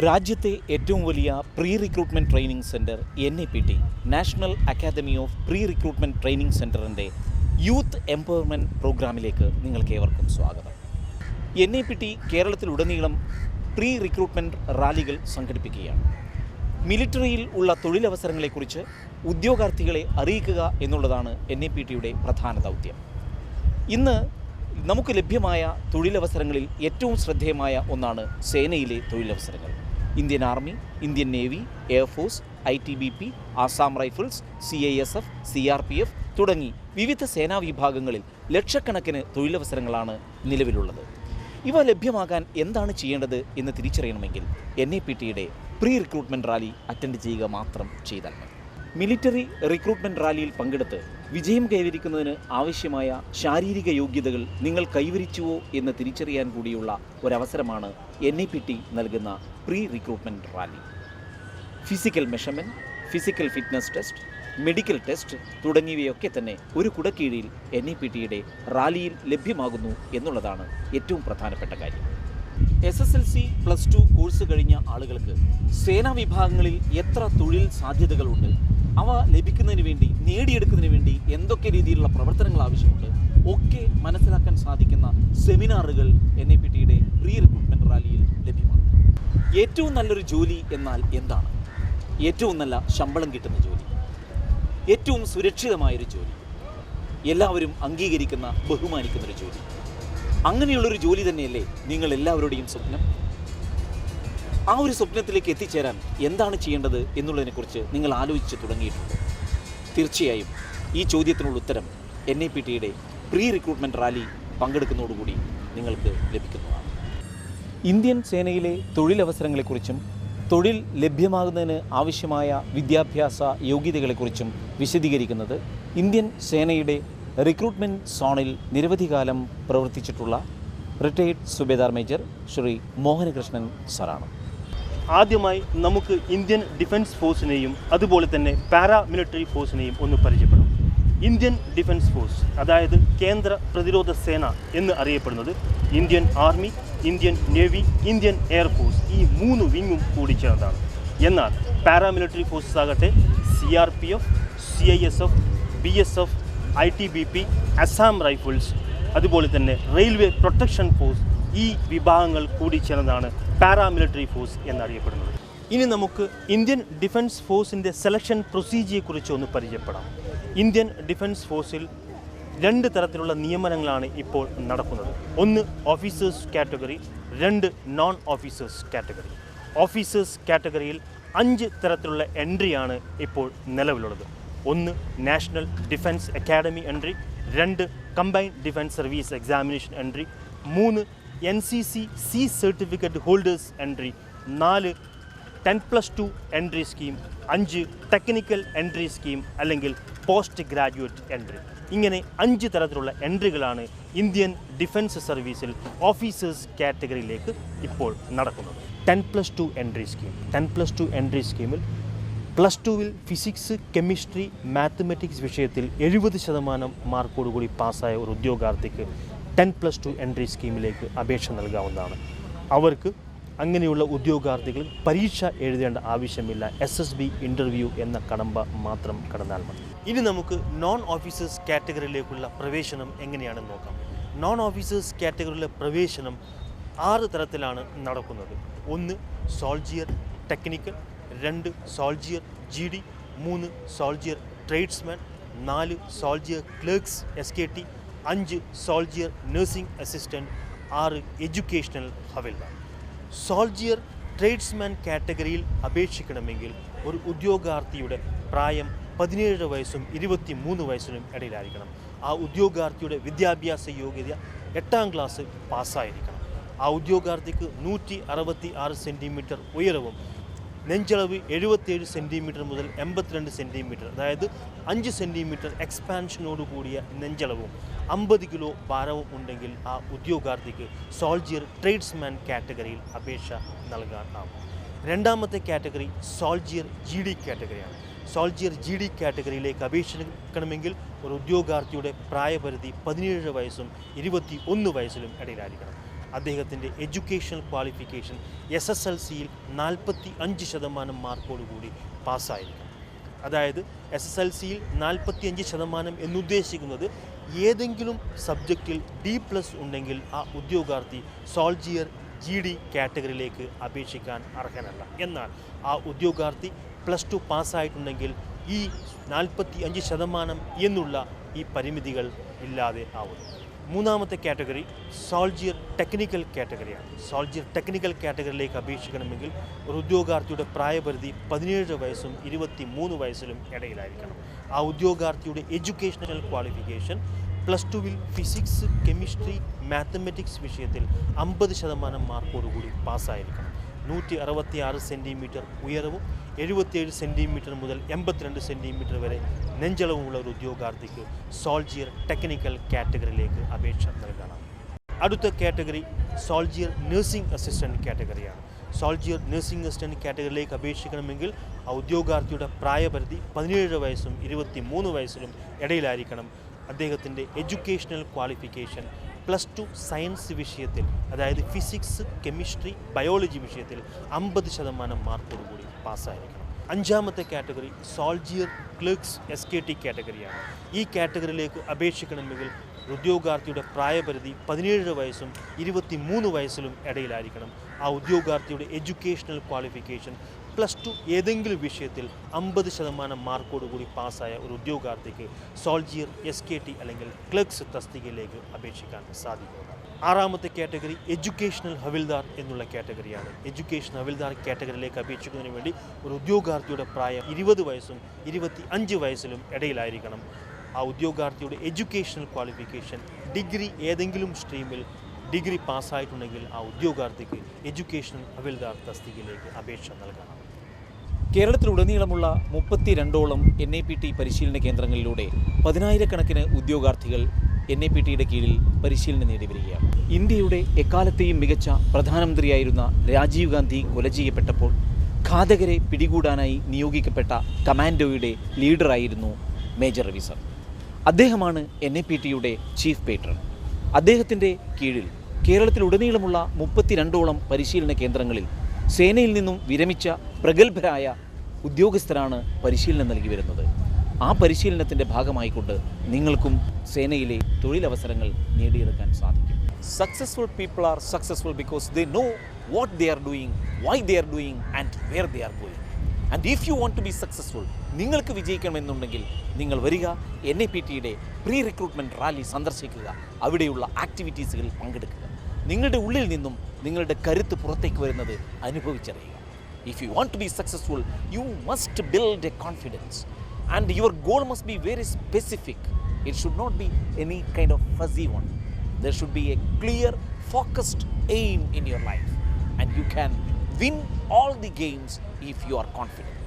രാജ്യത്തെ ഏറ്റവും വലിയ pre recruitment training centre N A P T national academy of pre recruitment training സെന്ററിന്റെ youth empowerment പ്രോഗ്രാമിലേക്ക് നിങ്ങൾക്ക് ഏവർക്കും സ്വാഗതം. എൻ എ പി ടി കേരളത്തിലുടനീളം പ്രീ റിക്രൂട്ട്മെന്റ് റാലികൾ സംഘടിപ്പിക്കുകയാണ്. മിലിറ്ററിയിൽ ഉള്ള തൊഴിലവസരങ്ങളെക്കുറിച്ച് ഉദ്യോഗാർത്ഥികളെ അറിയിക്കുക എന്നുള്ളതാണ് എൻ എ പി ടിയുടെ പ്രധാന ദൗത്യം. ഇന്ന് നമുക്ക് ലഭ്യമായ തൊഴിലവസരങ്ങളിൽ ഏറ്റവും ശ്രദ്ധേയമായ ഒന്നാണ് സേനയിലെ തൊഴിലവസരങ്ങൾ. Indian army Indian navy air force I T B P Assam rifles C I S F C R P F തുടങ്ങി വിവിധ സേനാ വിഭാഗങ്ങളിൽ ലക്ഷക്കണക്കിന് തൊഴിലവസരങ്ങളാണ് നിലവിലുള്ളത്. ഇവ ലഭ്യമാകാൻ എന്താണ് ചെയ്യേണ്ടത് എന്ന് തിരിച്ചറിയണമെങ്കിൽ എൻ എ പി ടിയുടെ പ്രീ റിക്രൂട്ട്മെന്റ് റാലി അറ്റൻഡ് ചെയ്യുക മാത്രം ചെയ്താൽ മതി. മിലിറ്ററി റിക്രൂട്ട്മെന്റ് റാലിയിൽ പങ്കെടുത്ത് വിജയം കൈവരിക്കുന്നതിന് ആവശ്യമായ ശാരീരിക യോഗ്യതകൾ നിങ്ങൾ കൈവരിച്ചുവോ എന്ന് തിരിച്ചറിയാൻ കൂടിയുള്ള ഒരവസരമാണ് എൻ ഐ പി ടി നൽകുന്ന pre recruitment rally physical measurement physical fitness test medical test തുടങ്ങിയവയൊക്കെ തന്നെ ഒരു കുടക്കീഴിൽ എൻ ഐ പി ടിയുടെ റാലിയിൽ ലഭ്യമാകുന്നു എന്നുള്ളതാണ് ഏറ്റവും പ്രധാനപ്പെട്ട കാര്യം. S S L C plus two course കഴിഞ്ഞ ആളുകൾക്ക് സേനാ വിഭാഗങ്ങളിൽ എത്ര തൊഴിൽ സാധ്യതകളുണ്ട്? അവ ലഭിക്കുന്നതിന് വേണ്ടി നേടിയെടുക്കുന്നതിന് വേണ്ടി എന്തൊക്കെ രീതിയിലുള്ള പ്രവർത്തനങ്ങൾ ആവശ്യമുണ്ട് ഒക്കെ മനസ്സിലാക്കാൻ സാധിക്കുന്ന സെമിനാറുകൾ എൻ ഐ പി ടിയുടെ പ്രീ റിക്രൂട്ട്മെന്റ് റാലിയിൽ ലഭ്യമാണ്. ഏറ്റവും നല്ലൊരു ജോലി എന്നാൽ എന്താണ്? ഏറ്റവും നല്ല ശമ്പളം കിട്ടുന്ന ജോലി. ഏറ്റവും സുരക്ഷിതമായൊരു ജോലി. എല്ലാവരും അംഗീകരിക്കുന്ന ബഹുമാനിക്കുന്ന ഒരു ജോലി. അങ്ങനെയുള്ളൊരു ജോലി തന്നെയല്ലേ നിങ്ങൾ എല്ലാവരുടെയും സ്വപ്നം? ആ ഒരു സ്വപ്നത്തിലേക്ക് എത്തിച്ചേരാൻ എന്താണ് ചെയ്യേണ്ടത് എന്നുള്ളതിനെക്കുറിച്ച് നിങ്ങൾ ആലോചിച്ച് തുടങ്ങിയിട്ടുണ്ട്. തീർച്ചയായും ഈ ചോദ്യത്തിനുള്ള ഉത്തരം എൻ ഐ പി ടിയുടെ പ്രീ റിക്രൂട്ട്മെന്റ് റാലി പങ്കെടുക്കുന്നതോടുകൂടി നിങ്ങൾക്ക് ലഭിക്കുന്നതാണ്. ഇന്ത്യൻ സേനയിലെ തൊഴിലവസരങ്ങളെക്കുറിച്ചും തൊഴിൽ ലഭ്യമാകുന്നതിന് ആവശ്യമായ വിദ്യാഭ്യാസ യോഗ്യതകളെക്കുറിച്ചും വിശദീകരിക്കുന്നത് ഇന്ത്യൻ സേനയുടെ റിക്രൂട്ട്മെന്റ് സോണിൽ നിരവധി കാലം പ്രവർത്തിച്ചിട്ടുള്ള റിട്ടയേർഡ് സുബേദാർ മേജർ ശ്രീ മോഹനകൃഷ്ണൻ സാറാണ്. ആദ്യമായി നമുക്ക് ഇന്ത്യൻ ഡിഫൻസ് ഫോഴ്സിനെയും അതുപോലെ തന്നെ പാരാമിലിറ്ററി ഫോഴ്സിനെയും ഒന്ന് പരിചയപ്പെടാം. ഇന്ത്യൻ ഡിഫൻസ് ഫോഴ്സ് അതായത് കേന്ദ്ര പ്രതിരോധ സേന എന്ന് അറിയപ്പെടുന്നത് Indian army Indian navy Indian air force ഈ മൂന്ന് വിങ്ങും കൂടി ചേർന്നതാണ്. എന്നാൽ പാരാമിലിറ്ററി ഫോഴ്സസ് ആകട്ടെ C R P F C I S F B S F I T B P Assam rifles അതുപോലെ തന്നെ റെയിൽവേ പ്രൊട്ടക്ഷൻ ഫോഴ്സ് ഈ വിഭാഗങ്ങൾ കൂടി ചേർന്നതാണ് പാരാമിലിറ്ററി ഫോഴ്സ് എന്നറിയപ്പെടുന്നത്. ഇനി നമുക്ക് ഇന്ത്യൻ ഡിഫൻസ് ഫോഴ്സിന്റെ സെലക്ഷൻ പ്രൊസീജിയെക്കുറിച്ച് ഒന്ന് പരിചയപ്പെടാം. ഇന്ത്യൻ ഡിഫൻസ് ഫോഴ്സിൽ രണ്ട് തരത്തിലുള്ള നിയമനങ്ങളാണ് ഇപ്പോൾ നടക്കുന്നത്. ഒന്ന് ഓഫീസേഴ്സ് കാറ്റഗറി രണ്ട് നോൺ ഓഫീസേഴ്സ് കാറ്റഗറി ഓഫീസേഴ്സ് കാറ്റഗറിയിൽ അഞ്ച് തരത്തിലുള്ള എൻട്രിയാണ് ഇപ്പോൾ നിലവിലുള്ളത്. ഒന്ന് നാഷണൽ ഡിഫൻസ് അക്കാഡമി എൻട്രി രണ്ട് combined defence service examination entry മൂന്ന് N C C C certificate holders entry നാല് ten plus two entry scheme അഞ്ച് ടെക്നിക്കൽ എൻട്രി സ്കീം അല്ലെങ്കിൽ പോസ്റ്റ് ഗ്രാജുവേറ്റ് എൻട്രി ഇങ്ങനെ അഞ്ച് തരത്തിലുള്ള എൻട്രികളാണ് ഇന്ത്യൻ ഡിഫൻസ് സർവീസിൽ ഓഫീസേഴ്സ് കാറ്റഗറിയിലേക്ക് ഇപ്പോൾ നടക്കുന്നത്. Ten plus two entry scheme ten plus two entry സ്കീമിൽ പ്ലസ് ടുവിൽ ഫിസിക്സ് കെമിസ്ട്രി മാത്തമെറ്റിക്സ് വിഷയത്തിൽ എഴുപത് ശതമാനം മാർക്കോടുകൂടി പാസ്സായ ഒരു ഉദ്യോഗാർത്ഥിക്ക് ടെൻ പ്ലസ് ടു എൻട്രി സ്കീമിലേക്ക് അപേക്ഷ നൽകാവുന്നതാണ്. അവർക്ക് അങ്ങനെയുള്ള ഉദ്യോഗാർത്ഥികൾ പരീക്ഷ എഴുതേണ്ട ആവശ്യമില്ല. എസ് എസ് ബി ഇന്റർവ്യൂ എന്ന കടമ്പ മാത്രം കടന്നാൽ മതി. ഇനി നമുക്ക് നോൺ ഓഫീസേഴ്സ് കാറ്റഗറിയിലേക്കുള്ള പ്രവേശനം എങ്ങനെയാണെന്ന് നോക്കാം. നോൺ ഓഫീസേഴ്സ് കാറ്റഗറിയിലെ പ്രവേശനം ആറ് തരത്തിലാണ് നടക്കുന്നത്. ഒന്ന് സോൾജിയർ ടെക്നിക്കൽ രണ്ട് സോൾജിയർ ജി ഡി മൂന്ന് സോൾജിയർ ട്രേഡ്സ്മാൻ നാല് soldier clerks S K T അഞ്ച് സോൾജിയർ നഴ്സിംഗ് അസിസ്റ്റന്റ് ആറ് എഡ്യൂക്കേഷണൽ ഹവൽദാർ. സോൾജിയർ ട്രേഡ്സ്മാൻ കാറ്റഗറിയിൽ അപേക്ഷിക്കണമെങ്കിൽ ഒരു ഉദ്യോഗാർത്ഥിയുടെ പ്രായം പതിനേഴ് വയസ്സും ഇരുപത്തി മൂന്ന് വയസ്സിനും ഇടയിലായിരിക്കണം. ആ ഉദ്യോഗാർത്ഥിയുടെ വിദ്യാഭ്യാസ യോഗ്യത എട്ടാം ക്ലാസ് പാസ്സായിരിക്കണം. ആ ഉദ്യോഗാർത്ഥിക്ക് നൂറ്റി അറുപത്തി ആറ് സെന്റിമീറ്റർ ഉയരവും നെഞ്ചളവ് എഴുപത്തിയേഴ് സെന്റിമീറ്റർ മുതൽ എൺപത്തിരണ്ട് സെന്റിമീറ്റർ അതായത് അഞ്ച് സെന്റിമീറ്റർ എക്സ്പാൻഷനോട് കൂടിയ നെഞ്ചളവും അമ്പത് കിലോ ഭാരവും ഉണ്ടെങ്കിൽ ആ ഉദ്യോഗാർത്ഥിക്ക് സോൾജിയർ ട്രേഡ്സ്മാൻ കാറ്റഗറിയിൽ അപേക്ഷ നൽകാനാവും. രണ്ടാമത്തെ കാറ്റഗറി സോൾജിയർ ജി ഡി കാറ്റഗറിയാണ്. സോൾജിയർ ജി ഡി കാറ്റഗറിയിലേക്ക് അപേക്ഷിക്കണമെങ്കിൽ ഒരു ഉദ്യോഗാർത്ഥിയുടെ പ്രായപരിധി പതിനേഴ് വയസ്സും ഇരുപത്തി ഒന്ന് വയസ്സിലും ഇടയിലായിരിക്കണം. അദ്ദേഹത്തിന്റെ educational qualification S S L സിയിൽ നാൽപ്പത്തി അഞ്ച് ശതമാനം മാർക്കോടുകൂടി പാസ്സായിരിക്കും അതായത് എസ് എസ് എൽ സിയിൽ നാൽപ്പത്തി അഞ്ച് ശതമാനം എന്നുദ്ദേശിക്കുന്നത് ഏതെങ്കിലും സബ്ജക്റ്റിൽ ഡി പ്ലസ് ഉണ്ടെങ്കിൽ ആ ഉദ്യോഗാർത്ഥി സോൾജിയർ ജി ഡി കാറ്റഗറിയിലേക്ക് അപേക്ഷിക്കാൻ അർഹനല്ല. എന്നാൽ ആ ഉദ്യോഗാർത്ഥി പ്ലസ് ടു പാസ്സായിട്ടുണ്ടെങ്കിൽ ഈ നാൽപ്പത്തി അഞ്ച് ശതമാനം എന്നുള്ള ഈ പരിമിതികൾ ഇല്ലാതെ ആവുന്നു. മൂന്നാമത്തെ കാറ്റഗറി സോൾജിയർ ടെക്നിക്കൽ കാറ്റഗറിയാണ്. സോൾജിയർ ടെക്നിക്കൽ കാറ്റഗറിയിലേക്ക് അപേക്ഷിക്കണമെങ്കിൽ ഒരു ഉദ്യോഗാർത്ഥിയുടെ പ്രായപരിധി പതിനേഴ് വയസ്സും ഇരുപത്തി മൂന്ന് വയസ്സിലും ഇടയിലായിരിക്കണം. ആ ഉദ്യോഗാർത്ഥിയുടെ എഡ്യൂക്കേഷണൽ ക്വാളിഫിക്കേഷൻ പ്ലസ് ടുവിൽ ഫിസിക്സ് കെമിസ്ട്രി മാത്തമെറ്റിക്സ് വിഷയത്തിൽ അമ്പത് ശതമാനം മാർക്കോടുകൂടി പാസ്സായിരിക്കണം. നൂറ്റി അറുപത്തി ആറ് സെന്റിമീറ്റർ ഉയരവും എഴുപത്തിയേഴ് സെന്റിമീറ്റർ മുതൽ എൺപത്തിരണ്ട് സെന്റിമീറ്റർ വരെ നെഞ്ചളവുമുള്ള ഒരു ഉദ്യോഗാർത്ഥിക്ക് സോൾജിയർ ടെക്നിക്കൽ കാറ്റഗറിയിലേക്ക് അപേക്ഷ നൽകണം. അടുത്ത കാറ്റഗറി സോൾജിയർ നഴ്സിംഗ് അസിസ്റ്റന്റ് കാറ്റഗറിയാണ്. സോൾജിയർ നഴ്സിംഗ് അസിസ്റ്റന്റ് കാറ്റഗറിയിലേക്ക് അപേക്ഷിക്കണമെങ്കിൽ ആ ഉദ്യോഗാർത്ഥിയുടെ പ്രായപരിധി പതിനേഴ് വയസ്സും ഇരുപത്തി മൂന്ന് വയസ്സിലും ഇടയിലായിരിക്കണം. അദ്ദേഹത്തിന്റെ educational qualification plus two science വിഷയത്തിൽ അതായത് ഫിസിക്സ് കെമിസ്ട്രി ബയോളജി വിഷയത്തിൽ അമ്പത് ശതമാനം മാർക്കോടുകൂടി പാസ്സായിരിക്കണം. അഞ്ചാമത്തെ category soldier clerks S K T കാറ്റഗറിയാണ്. ഈ കാറ്റഗറിയിലേക്ക് അപേക്ഷിക്കണമെങ്കിൽ ഉദ്യോഗാർത്ഥിയുടെ പ്രായപരിധി പതിനേഴ് വയസ്സും ഇരുപത്തി മൂന്ന് വയസ്സിലും ഇടയിലായിരിക്കണം. ആ ഉദ്യോഗാർത്ഥിയുടെ എഡ്യൂക്കേഷണൽ ക്വാളിഫിക്കേഷൻ പ്ലസ് ടു ഏതെങ്കിലും വിഷയത്തിൽ അമ്പത് ശതമാനം മാർക്കോടുകൂടി പാസ്സായ ഒരു ഉദ്യോഗാർത്ഥിക്ക് സോൾജിയർ എസ് കെ ടി അല്ലെങ്കിൽ ക്ലർക്സ് തസ്തികയിലേക്ക് അപേക്ഷിക്കാൻ സാധിക്കും. ആറാമത്തെ കാറ്റഗറി എഡ്യൂക്കേഷണൽ ഹവിൽദാർ എന്നുള്ള കാറ്റഗറിയാണ്. എഡ്യൂക്കേഷൻ ഹവിൽദാർ കാറ്റഗറിയിലേക്ക് അപേക്ഷിക്കുന്നതിന് വേണ്ടി ഒരു ഉദ്യോഗാർത്ഥിയുടെ പ്രായം ഇരുപത് വയസ്സും ഇരുപത്തി അഞ്ച് വയസ്സിലും ഇടയിലായിരിക്കണം. ആ ഉദ്യോഗാർത്ഥിയുടെ എഡ്യൂക്കേഷണൽ ക്വാളിഫിക്കേഷൻ ഡിഗ്രി ഏതെങ്കിലും സ്ട്രീമിൽ ഡിഗ്രി പാസ്സായിട്ടുണ്ടെങ്കിൽ ആ ഉദ്യോഗാർത്ഥിക്ക് എഡ്യൂക്കേഷൻ ഹവിൽദാർ തസ്തികയിലേക്ക് അപേക്ഷ നൽകണം. കേരളത്തിലുടനീളമുള്ള മുപ്പത്തിരണ്ടോളം എൻ ഐ പി ടി പരിശീലന കേന്ദ്രങ്ങളിലൂടെ പതിനായിരക്കണക്കിന് ഉദ്യോഗാർത്ഥികൾ എൻ ഐ പി ടിയുടെ കീഴിൽ പരിശീലനം നേടി വരികയാണ് ഇന്ത്യയുടെ എക്കാലത്തെയും മികച്ച പ്രധാനമന്ത്രിയായിരുന്ന രാജീവ് ഗാന്ധി കൊല ചെയ്യപ്പെട്ടപ്പോൾ ഘാതകരെ പിടികൂടാനായി നിയോഗിക്കപ്പെട്ട കമാൻഡോയുടെ ലീഡറായിരുന്നു മേജർ രവിസർ അദ്ദേഹമാണ് എൻ ഐ പി ടിയുടെ ചീഫ് പേട്രൺ. അദ്ദേഹത്തിന്റെ കീഴിൽ കേരളത്തിലുടനീളമുള്ള മുപ്പത്തിരണ്ടോളം പരിശീലന കേന്ദ്രങ്ങളിൽ സേനയിൽ നിന്നും വിരമിച്ച പ്രഗത്ഭരായ ഉദ്യോഗസ്ഥരാണ് പരിശീലനം നൽകി വരുന്നത്. ആ പരിശീലനത്തിന്റെ ഭാഗമായിക്കൊണ്ട് നിങ്ങൾക്കും സേനയിലെ തൊഴിലവസരങ്ങൾ നേടിയെടുക്കാൻ സാധിക്കും. Successful people are successful because they know what they are doing why they are doing and where they are going and if you want to be successful നിങ്ങൾക്ക് വിജയിക്കണമെന്നുണ്ടെങ്കിൽ നിങ്ങൾ വരിക. എൻ ഐ പി ടിയുടെ പ്രീ റിക്രൂട്ട്മെന്റ് റാലി സന്ദർശിക്കുക. അവിടെയുള്ള ആക്ടിവിറ്റീസുകളിൽ പങ്കെടുക്കുക. നിങ്ങളുടെ ഉള്ളിൽ നിന്നും നിങ്ങളുടെ കരുത്ത് പുറത്തേക്ക് വരുന്നത് അനുഭവിച്ചറിയുക. If you want to be successful you must build a confidence and your goal must be very specific it should not be any kind of fuzzy one there should be a clear focused aim in your life and you can win all the games if you are confident.